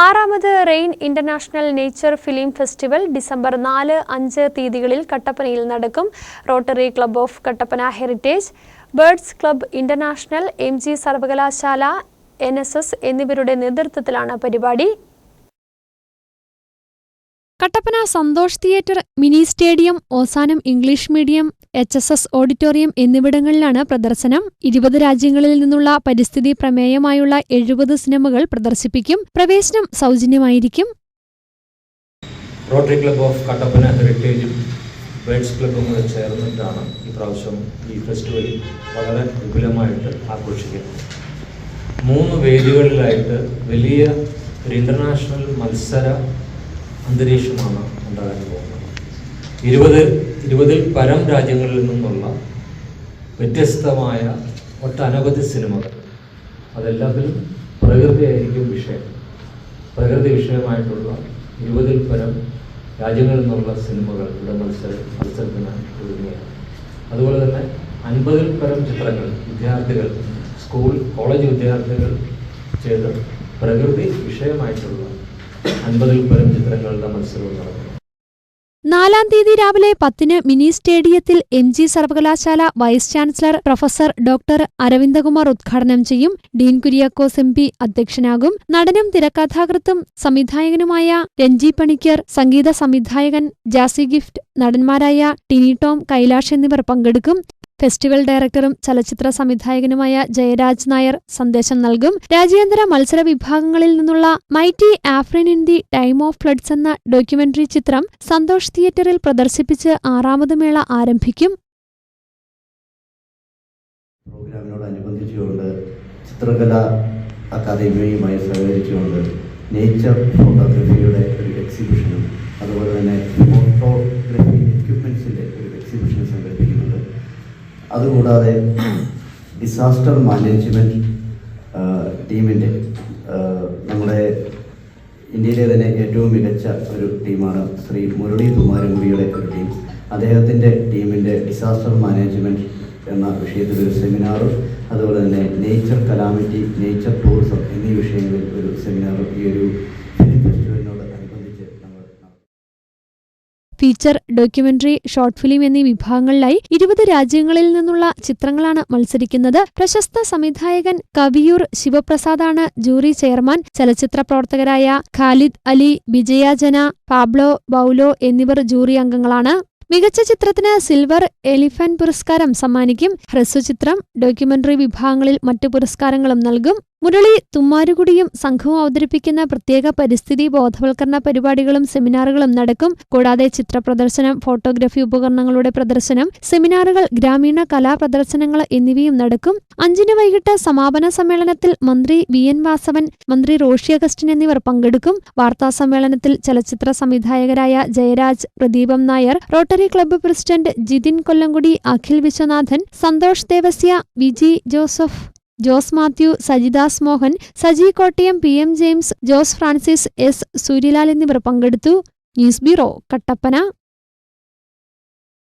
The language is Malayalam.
ആറാമത് rain international nature film festival December നാല് അഞ്ച് തീയതികളിൽ കട്ടപ്പനയിൽ നടക്കും. Rotary Club of Kattappana heritage birds club international M സർവകലാശാല എൻ എന്നിവരുടെ നേതൃത്വത്തിലാണ് പരിപാടി. Kattappana Santhosh theatre mini stadium Ozanam English medium H S S auditorium എന്നിവിടങ്ങളിലാണ് പ്രദർശനം. ഇരുപത് രാജ്യങ്ങളിൽ നിന്നുള്ള പരിസ്ഥിതി പ്രമേയമായുള്ള എഴുപത് സിനിമകൾ പ്രദർശിപ്പിക്കും. പ്രവേശനം സൗജന്യമായിരിക്കും. റോട്ടറി ക്ലബ് ഓഫ് കട്ടപ്പന ഹെറിറ്റേജും ബേഡ്സ് ക്ലബ്ബും കൂടെ ചേർന്നിട്ടാണ് ഈ പ്രാവശ്യം ഈ ഫെസ്റ്റിവൽ വളരെ വിപുലമായിട്ട് ആഘോഷിക്കുന്നത്. മൂന്ന് വേദികളിലായിട്ട് വലിയ ഒരു ഇന്റർനാഷണൽ മത്സര അന്തരീക്ഷമാണ് ഉണ്ടാകാൻ പോകുന്നത്. ഇരുപത് ഇരുപതിൽ പരം രാജ്യങ്ങളിൽ നിന്നുള്ള വ്യത്യസ്തമായ ഒട്ടനവധി സിനിമകൾ. അതെല്ലാത്തിലും പ്രകൃതിയായിരിക്കും വിഷയം. പ്രകൃതി വിഷയമായിട്ടുള്ള ഇരുപതിൽ പരം രാജ്യങ്ങളിൽ നിന്നുള്ള സിനിമകൾ ഇവിടെ മത്സര മത്സരത്തിന് ഒരുങ്ങുകയാണ്. അതുപോലെ തന്നെ അൻപതിൽ പരം ചിത്രങ്ങൾ വിദ്യാർത്ഥികൾ സ്കൂൾ കോളേജ് വിദ്യാർത്ഥികൾ ചെയ്ത് പ്രകൃതി വിഷയമായിട്ടുള്ള നാലാം തീയതി രാവിലെ പത്തിന് മിനി സ്റ്റേഡിയത്തിൽ എം ജി സർവകലാശാല vice chancellor professor doctor Aravindakumar ഉദ്ഘാടനം ചെയ്യും. ഡീൻ കുര്യാക്കോസ് എം പി അധ്യക്ഷനാകും. നടനും തിരക്കഥാകൃത്തും സംവിധായകനുമായ രഞ്ജി പണിക്കർ സംഗീത സംവിധായകൻ ജാസി ഗിഫ്റ്റ് നടന്മാരായ ടിനി ടോം കൈലാഷ് എന്നിവർ പങ്കെടുക്കും. ഫെസ്റ്റിവൽ ഡയറക്ടറും ചലച്ചിത്ര സംവിധായകനുമായ ജയരാജ് നായർ സന്ദേശം നൽകും. രാജ്യാന്തര മത്സര വിഭാഗങ്ങളിൽ നിന്നുള്ള mighty Afrin in the time of floods എന്ന ഡോക്യുമെന്ററി ചിത്രം സന്തോഷ് തിയേറ്ററിൽ പ്രദർശിപ്പിച്ച് ആറാമത് മേള ആരംഭിക്കും. പ്രോഗ്രാമിനോടനുബന്ധിച്ചുകൊണ്ട് ചിത്രകല അക്കാദമിയുമായി സഹകരിച്ചുകൊണ്ട് നേച്ചർ ഫോട്ടോഗ്രഫിയുടെ അതുകൂടാതെ ഡിസാസ്റ്റർ മാനേജ്മെന്റ് ടീമിന്റെ നമ്മുടെ ഇന്ത്യയിലെ തന്നെ ഏറ്റവും മികച്ച ഒരു ടീമാണ് ശ്രീ മുരളി കുമാരമുടിയുടെ ഒരു ടീം അദ്ദേഹത്തിന്റെ ടീമിന്റെ ഡിസാസ്റ്റർ മാനേജ്മെന്റ് എന്ന വിഷയത്തിൽ ഒരു സെമിനാറും അതുപോലെ തന്നെ നേച്ചർ കലാമിറ്റി നേച്ചർ ടൂറിസം എന്നീ വിഷയങ്ങളിൽ ഒരു സെമിനാറും ഈ ഒരു ഫിലിം ഫെസ്റ്റിവലിനോട് അനുബന്ധിച്ച് നമ്മൾ നടത്തും. ഫീച്ചർ ഡോക്യുമെന്ററി ഷോർട്ട് ഫിലിം എന്നീ വിഭാഗങ്ങളിലായി ഇരുപത് രാജ്യങ്ങളിൽ നിന്നുള്ള ചിത്രങ്ങളാണ് മത്സരിക്കുന്നത്. പ്രശസ്ത സംവിധായകൻ കവിയൂർ ശിവപ്രസാദാണ് ജൂറി ചെയർമാൻ. ചലച്ചിത്ര പ്രവർത്തകരായ ഖാലിദ് അലി വിജയ ജന പാബ്ലോ ബൌലോ എന്നിവർ ജൂറി അംഗങ്ങളാണ്. മികച്ച ചിത്രത്തിന് സിൽവർ എലിഫന്റ് പുരസ്കാരം സമ്മാനിക്കും. ഹ്രസ്വചിത്രം ഡോക്യുമെന്ററി വിഭാഗങ്ങളിൽ മറ്റു പുരസ്കാരങ്ങളും നൽകും. മുരളി തുമ്മാരുകുടിയും സംഘവും അവതരിപ്പിക്കുന്ന പ്രത്യേക പരിസ്ഥിതി ബോധവൽക്കരണ പരിപാടികളും സെമിനാറുകളും നടക്കും. കൂടാതെ ചിത്രപ്രദർശനം ഫോട്ടോഗ്രാഫി ഉപകരണങ്ങളുടെ പ്രദർശനം സെമിനാറുകൾ ഗ്രാമീണ കലാ പ്രദർശനങ്ങൾ എന്നിവയും നടക്കും. അഞ്ചിന് വൈകിട്ട് സമാപന സമ്മേളനത്തിൽ മന്ത്രി വി. എൻ. വാസവൻ മന്ത്രി റോഷി അഗസ്റ്റിൻ എന്നിവർ പങ്കെടുക്കും. വാർത്താ സമ്മേളനത്തിൽ ചലച്ചിത്ര സംവിധായകരായ Jayaraj Pradeepam Nair Rotary Club president Jithin Kollamkudy Akhil Viswanathan Santhosh Devasya Viji Joseph Jose Mathew Sajidas Mohan Saji Kottayam P M James Jose Francis S Suryalal എന്നിവർ പങ്കെടുത്തു. News bureau Kattappana.